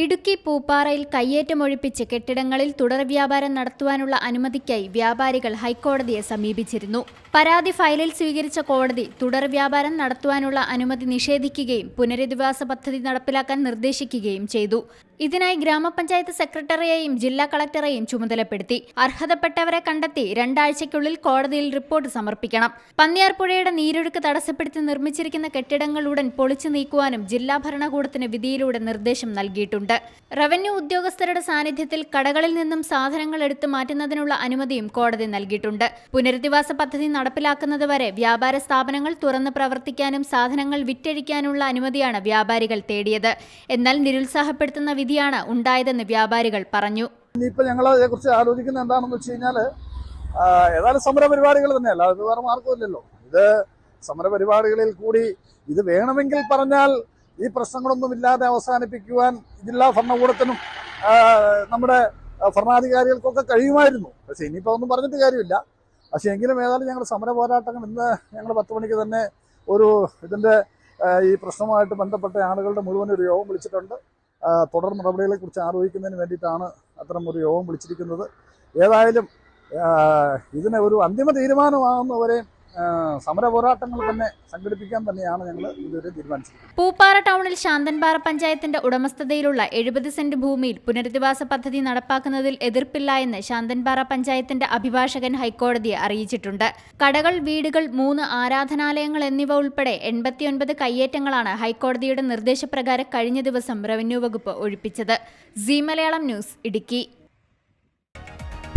ഇടുക്കി പൂപ്പാറയിൽ കയ്യേറ്റമൊഴിപ്പിച്ച് കെട്ടിടങ്ങളിൽ തുടർ വ്യാപാരം നടത്തുവാനുള്ള അനുമതിക്കായി വ്യാപാരികൾ ഹൈക്കോടതിയെ സമീപിച്ചിരുന്നു. പരാതി ഫയലിൽ സ്വീകരിച്ച കോടതി തുടർ വ്യാപാരം നടത്തുവാനുള്ള അനുമതി നിഷേധിക്കുകയും പുനരധിവാസ പദ്ധതി നടപ്പിലാക്കാൻ നിർദ്ദേശിക്കുകയും ചെയ്തു. ഇതിനായി ഗ്രാമപഞ്ചായത്ത് സെക്രട്ടറിയെയും ജില്ലാ കളക്ടറെയും ചുമതലപ്പെടുത്തി. അർഹതപ്പെട്ടവരെ കണ്ടെത്തി രണ്ടാഴ്ചയ്ക്കുള്ളിൽ കോടതിയിൽ റിപ്പോർട്ട് സമർപ്പിക്കണം. പന്നിയാർപ്പുഴയുടെ നീരൊഴുക്ക് തടസ്സപ്പെടുത്തി നിർമ്മിച്ചിരിക്കുന്ന കെട്ടിടങ്ങൾ ഉടൻ പൊളിച്ചു നീക്കുവാനും ജില്ലാ ഭരണകൂടത്തിന് വിധിയിലൂടെ നിർദ്ദേശം നൽകിയിട്ടുണ്ട്. റവന്യൂ ഉദ്യോഗസ്ഥരുടെ സാന്നിധ്യത്തിൽ കടകളിൽ നിന്നും സാധനങ്ങൾ എടുത്തു മാറ്റുന്നതിനുള്ള അനുമതിയും കോടതി നൽകിയിട്ടുണ്ട്. പുനരധിവാസ പദ്ധതി നടപ്പിലാക്കുന്നതുവരെ വ്യാപാര സ്ഥാപനങ്ങൾ തുറന്ന് പ്രവർത്തിക്കാനും സാധനങ്ങൾ വിറ്റഴിക്കാനുള്ള അനുമതിയാണ് വ്യാപാരികൾ തേടിയത്. എന്നാൽ നിരുത്സാഹപ്പെടുത്തുന്ന വിധിയാണ് ഉണ്ടായതെന്ന് വ്യാപാരികൾ പറഞ്ഞു. ഇനിയിപ്പോൾ ഞങ്ങൾ അതേക്കുറിച്ച് ആലോചിക്കുന്നത് എന്താണെന്ന് വെച്ച് കഴിഞ്ഞാൽ ഏതായാലും സമര തന്നെയല്ല. അത് വേറെ മാർഗമില്ലല്ലോ ഇത് സമര കൂടി ഇത് വേണമെങ്കിൽ പറഞ്ഞാൽ ഈ പ്രശ്നങ്ങളൊന്നും ഇല്ലാതെ അവസാനിപ്പിക്കുവാൻ ജില്ലാ ഭരണകൂടത്തിനും നമ്മുടെ ഭരണാധികാരികൾക്കൊക്കെ കഴിയുമായിരുന്നു. പക്ഷെ ഇനിയിപ്പോൾ ഒന്നും പറഞ്ഞിട്ട് കാര്യമില്ല. പക്ഷെ എങ്കിലും ഏതായാലും ഞങ്ങൾ സമര പോരാട്ടങ്ങൾ ഇന്ന് ഞങ്ങൾ പത്ത് മണിക്ക് തന്നെ ഒരു ഇതിന്റെ ഈ പ്രശ്നവുമായിട്ട് ബന്ധപ്പെട്ട ആളുകളുടെ മുഴുവൻ ഒരു യോഗം വിളിച്ചിട്ടുണ്ട്. തുടർ നടപടികളെക്കുറിച്ച് ആലോചിക്കുന്നതിന് വേണ്ടിയിട്ടാണ് അത്തരം ഒരു യോഗം വിളിച്ചിരിക്കുന്നത്. ഏതായാലും ഇതിനെ ഒരു അന്തിമ തീരുമാനമാകുന്നവരെയും സമര തന്നെ സംഘടിപ്പിക്കാൻ തന്നെയാണ് ഞങ്ങൾ ഇതുവരെ തീരുമാനിച്ചത് പൂപ്പാറ ടൗണിൽ ശാന്തൻപാറ പഞ്ചായത്തിന്റെ ഉടമസ്ഥതയിലുള്ള എഴുപത് സെന്റ് ഭൂമിയിൽ പുനരധിവാസ പദ്ധതി നടപ്പാക്കുന്നതിൽ എതിർപ്പില്ല എന്ന് ശാന്തൻപാറ പഞ്ചായത്തിന്റെ അഭിഭാഷകൻ ഹൈക്കോടതിയെ അറിയിച്ചിട്ടുണ്ട്. കടകൾ വീടുകൾ മൂന്ന് ആരാധനാലയങ്ങൾ എന്നിവ ഉൾപ്പെടെ എൺപത്തിയൊൻപത് കയ്യേറ്റങ്ങളാണ് ഹൈക്കോടതിയുടെ നിർദ്ദേശപ്രകാരം കഴിഞ്ഞ ദിവസം റവന്യൂ വകുപ്പ് ഒഴിപ്പിച്ചത്. C Malayalam news Idukki.